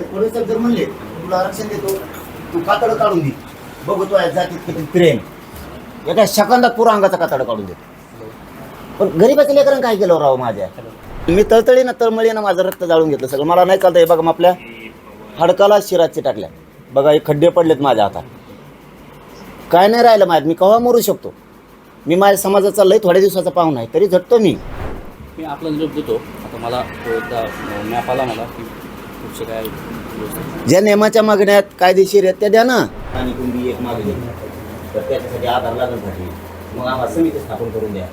ते पोलीस जर म्हणले तुला आरक्षण देतो तू कातड काढून दे. बघू तो जातीत किती प्रेम. एका सेकंदात पुरा अंगाचा कातड काढून देतो. पण गरीबाच्या लेकरांना काय केलं राव माझ्या? मी तळतळी ना तळमळी ना माझं रक्त जाळून घेतलं सगळं. मला नाही चालतं हे बघा मग आपल्या हडकाला शिराचे टाकल्या. बघा हे खड्डे पडलेत माझ्या हातात. काय नाही राहिलं माझ्यात मी केव्हा मरू शकतो? मी माझ्या समाजाचा लय थोड्या दिवसाचा पाहुणा आहे तरी झटतो मी. मी आपला निरोप देतो. आता मला एकदा मॅप आला मला की काय ज्या नियमाच्या मागण्यात कायदेशीर आहेत त्या द्या ना. आणि तुम्ही एक मागणी तर त्याच्यासाठी आधार लागत नाही. मग आम्हाला समिती स्थापन करून द्या.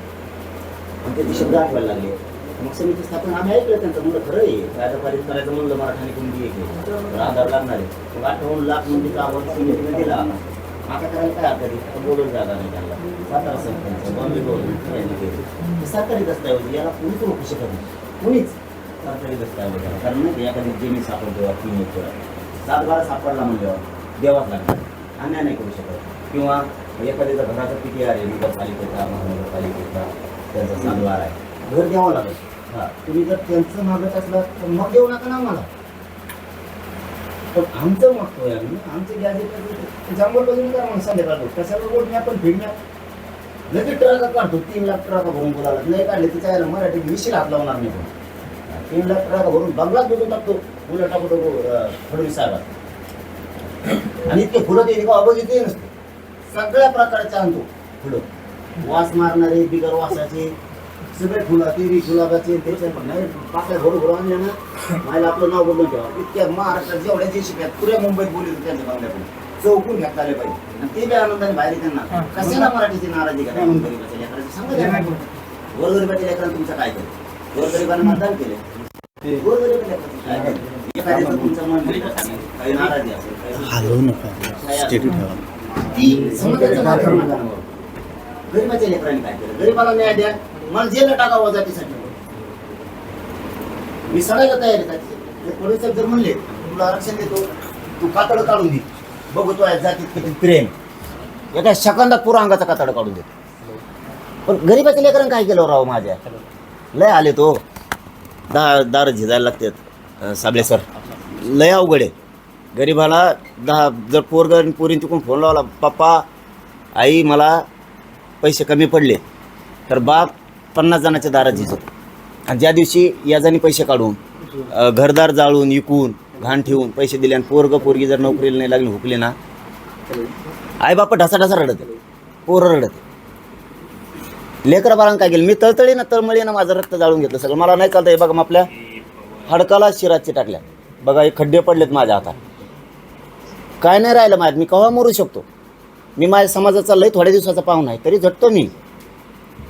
आणि त्याचे शब्द आठवायला लागले. मग समिती स्थापन आम्ही ऐकलं त्यांचं म्हणलं खरं आहे. कायदा पारित करायचं म्हणलं मराठाने कुणबी एक आहे. तर आधार लागणार आहे. मग अठ्ठावन्न लाख नोंदीचा आवाज समितीने दिला? आता करायला काय हरकत आहे? बोलून जागा नाही त्यांना. सातारा सरपंच बॉम्बे गव्हर्नमेंट यांनी केलं. हे सरकारी दस्तऐवज याला कुणीच रोखू शकत नाही. कुणीच. सरकारी दस्तऐवज आहे. कारण नाही का एखादी जमीन सापडतो तीन एकर सात बारा सापडला म्हणल्यावर देवाच लागणार अन्याय नाही करू शकत किंवा एखाद्याचा घराचा किती आहे नगरपालिकेचा महानगरपालिकेचा त्यांचा सातबार आहे घर द्यावं लागेल हां तुम्ही जर त्यांचं मागत असलं तर मग देऊ नका ना आम्हाला पण आमचं मागतोय आम्ही आमचं गॅजेट जांभूळ बाजून करा मग संध्याकाळ कशाला बोलण्या आपण फिरण्या लगेच ट्रका काढतो तीन लाख ट्रका भरून बोलायला नाही काढले तर त्याला मराठी विषय हात लावणार नाही पण तीन लाख ट्रका भरून बंगलात बघून टाकतो फुलं टाकू टाकू फडणवीस साहेबात आणि इतके फुलं ते बघितले नसते. सगळ्या प्रकारचे आणतो फुलं. वास मारणारे बिगर वासाचे सगळे फुलं तेरी गुलाबाचे त्याचे पण नाही पाकळ्या भरून भरून आणले ना मला आपलं नाव बोलून ठेवा. इतक्या महाराष्ट्रात जेवढ्या जे शिकल्यात पुऱ्या मुंबईत बोलले त्यांच्या बंगल्याकडून चौकून घेता आले पाहिजे. आणि ते बी आनंदाने बाहेर त्यांना कशाला मराठीची नाराजी करा? गरीबाच्या लेकराची सांगा. गोरगरिबाच्या लेकरांना तुमचं काय केलं? गोरगरिबांना मतदान केले. हलवू नका स्टेटी ठेवा ती समाजाच्या माध्यमातून गरिबाच्या लेकरांनी काय केलं गरीबाला न्याय द्या मला जेल टाकावं जातीसाठी मी सगळ्याला तयार आहे त्याची. ते पोलीस जर म्हणले तुला आरक्षण देतो तू कातड काढून दे बघू तो जातीत किती प्रेम एका सेकंदात पुरा अंगाचा कातड काढून देतो पण गरीबाच्या लेकरांनी काय केलं राव माझ्या लय आले तो दहा दार झिजायला लागतात. साबळे सर. लय अवघड आहे. गरीबाला दहा जर पोरग आणि पोरीन तिकडून फोन लावला पप्पा आई मला पैसे कमी पडले. तर बाप पन्नास जणाच्या दारात झिजतो. आणि ज्या दिवशी याजाने पैसे काढून घरदार जाळून विकून घाण ठेवून पैसे दिले आणि पोरग पोरगी जर नोकरीला नाही लागली हुकले ना आई बाप ढसा ढसा रडत पोरं रडत लेकरं बाळांना काय केलं? मी तळतळी ना तळमळी ना माझं रक्त जाळून घेतलं सगळं. मला नाही चालतं हे बघा मग आपल्या हाडकाला शिराचे टाकल्या. बघा हे खड्डे पडलेत माझ्या हातात. काय नाही राहिलं माझ्यात. मी केव्हा मरू शकतो? मी माझ्या समाजाचा लय थोड्या दिवसाचा पाहुणा आहे. तरी झटतो मी.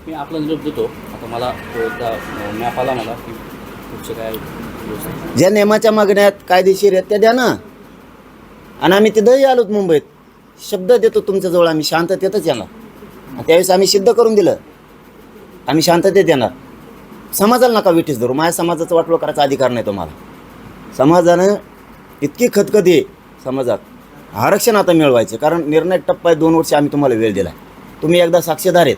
मी आपला निरोप देतो. आता मला तो एकदा मॅप आला मला की पुढचे काय ज्या नियमाच्या मागण्यात कायदेशीर आहेत त्या द्या ना. आणि आम्ही तिथंही आलोत मुंबईत. शब्द देतो तुमच्याजवळ आम्ही शांततेतच आणि त्यावेळेस आम्ही सिद्ध करून दिलं. आम्ही शांततेत येणार. समाजाला नका विठीस धरू. माझ्या समाजाचं वाटलो करायचा अधिकार नाही तुम्हाला. समाजानं इतकी खतखत आहे समाजात. आरक्षण आता मिळवायचं. कारण निर्णय टप्पा आहे दोन वर्ष आम्ही तुम्हाला वेळ दिला तुम्ही एकदा साक्षीदार आहेत.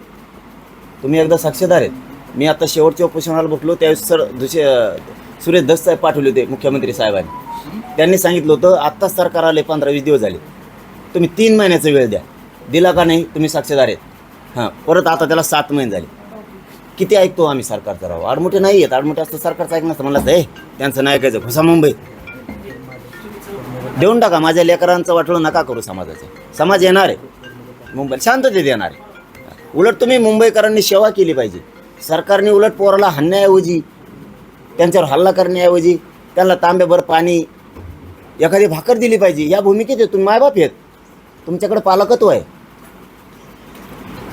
तुम्ही एकदा साक्षीदार आहेत. मी आता शेवटच्या उपोषणाला बसलो. त्यावेळेस सर दुसरे सुरेश दस साहेब पाठवले होते मुख्यमंत्री साहेबांनी. त्यांनी सांगितलं होतं आत्ताच सरकार आले पंधरा वीस दिवस झाले. तुम्ही तीन महिन्याचा वेळ द्या. दिला का नाही तुम्ही साक्षीदार आहेत. हां परत आता त्याला सात महिने झाले. किती ऐकतो आम्ही सरकारचं राव? आडमोठे नाही आहेत आडमोठे असतं सरकारचं ऐकणं असतं. म्हणलं हे त्यांचं नाही ऐकायचं. घुसा मुंबई. देऊन टाका. माझ्या लेकरांचं वाटलं नका करू समाजाचं. समाज येणार आहे. मुंबई शांततेत येणार आहे. उलट तुम्ही मुंबईकरांनी सेवा केली पाहिजे. सरकारने उलट पोराला हाणण्याऐवजी त्यांच्यावर हल्ला करण्याऐवजी त्यांना तांब्याभर पाणी एखादी भाकर दिली पाहिजे. या भूमिकेत तुम्ही मायबाप आहेत. तुमच्याकडे पालकत्व आहे.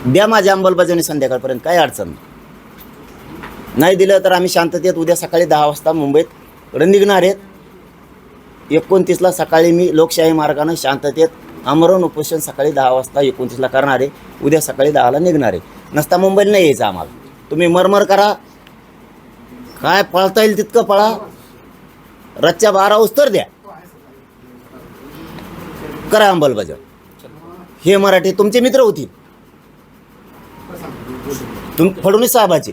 द्या माझ्या अंमलबजावणी संध्याकाळपर्यंत. काय अडचण नाही. नाही दिलं तर आम्ही शांततेत उद्या सकाळी दहा वाजता मुंबईत निघणार आहेत. एकोणतीसला सकाळी मी लोकशाही मार्गानं शांततेत आमरण उपोषण सकाळी दहा वाजता एकोणतीसला करणार आहे. उद्या सकाळी दहाला निघणार आहे. नसता मुंबईला नाही यायचं आम्हाला. तुम्ही मरमर करा. काय पळता येईल तितकं पळा. रच्च्या बारा उस्तर द्या. करा अंमलबजावणी हे मराठी तुमचे मित्र होतील. तुम फडणवीस साहेबाचे.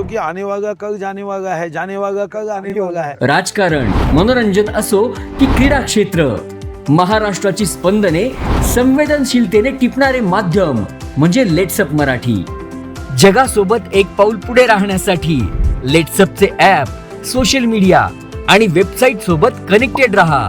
क्योंकि आने वाला कल जाने वाला है जाने वाला कल आने वाला है। राजकारण मनोरंजन असो की क्रीडा क्षेत्र. महाराष्ट्राची स्पंदने संवेदनशीलतेने टिपणारे माध्यम म्हणजे लेट्सअप मराठी. जगासोबत एक पाऊल पुढे राहण्यासाठी लेट्सअपचे ॲप सोशल मीडिया आणि वेबसाईट सोबत कनेक्टेड रहा.